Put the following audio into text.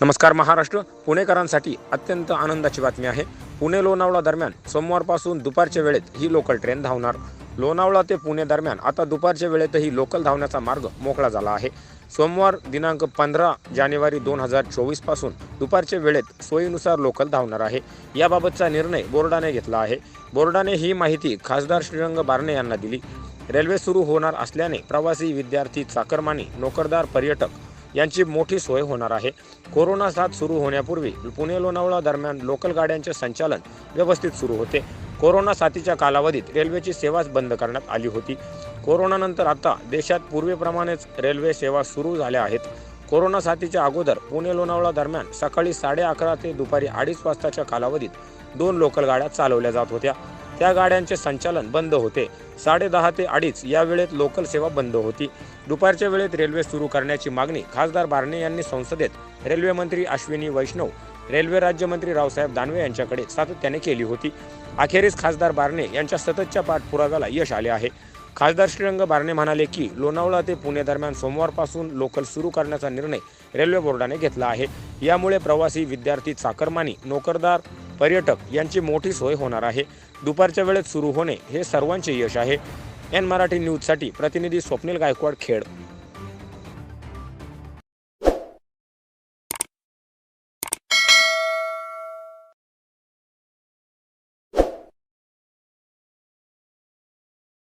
नमस्कार महाराष्ट्र. पुणेकरांसाठी अत्यंत आनंदाची बातमी आहे. पुणे लोणावळा दरम्यान सोमवारपासून दुपारच्या वेळेत ही लोकल ट्रेन धावणार. लोणावळा ते पुणे दरम्यान आता दुपारच्या वेळेतही लोकल धावण्याचा मार्ग मोकळा झाला आहे. सोमवार दिनांक पंधरा जानेवारी दोन हजार चोवीसपासून दुपारच्या वेळेत सोयीनुसार लोकल धावणार आहे. याबाबतचा निर्णय बोर्डाने घेतला आहे. बोर्डाने ही माहिती खासदार श्रीरंग बारणे यांना दिली. रेल्वे सुरू होणार असल्याने प्रवासी विद्यार्थी चाकरमानी नोकरदार पर्यटक यांची मोठी सोय होणार आहे. कोरोना साथ सुरू होण्यापूर्वी पुणे लोणावळा दरम्यान लोकल गाड्यांचे संचालन व्यवस्थित सुरू होते. कोरोना साथीच्या कालावधीत रेल्वेची सेवाच बंद करण्यात आली होती. कोरोनानंतर आता देशात पूर्वीप्रमाणेच रेल्वे सेवा सुरू झाल्या आहेत. कोरोना साथीच्या अगोदर पुणे लोणावळा दरम्यान सकाळी साडे अकरा ते दुपारी अडीच वाजताच्या कालावधीत दोन लोकल गाड्या चालवल्या जात होत्या. त्या गाड्यांचे संचालन बंद होते. साडेदहा ते अडीच या वेळेत लोकल सेवा बंद होती. दुपारच्या वेळेत रेल्वे सुरू करण्याची मागणी खासदार बारणे यांनी संसदेत रेल्वे मंत्री अश्विनी वैष्णव रेल्वे राज्यमंत्री रावसाहेब दानवे यांच्याकडे सातत्याने केली होती. अखेरीस खासदार बारणे यांच्या सततच्या पाठपुराव्याला यश आले आहे. खासदार श्रीरंग बारणे म्हणाले की लोणावळा ते पुणे दरम्यान सोमवारपासून लोकल सुरू करण्याचा निर्णय रेल्वे बोर्डाने घेतला आहे. यामुळे प्रवासी विद्यार्थी चाकरमानी नोकरदार पर्यटक यांची मोठी सोय होणार आहे. दुपारच्या वेळेत सुरू होणे हे सर्वांचे यश आहे. एन मराठी न्यूजसाठी प्रतिनिधी स्वप्नील गायकवाड खेड.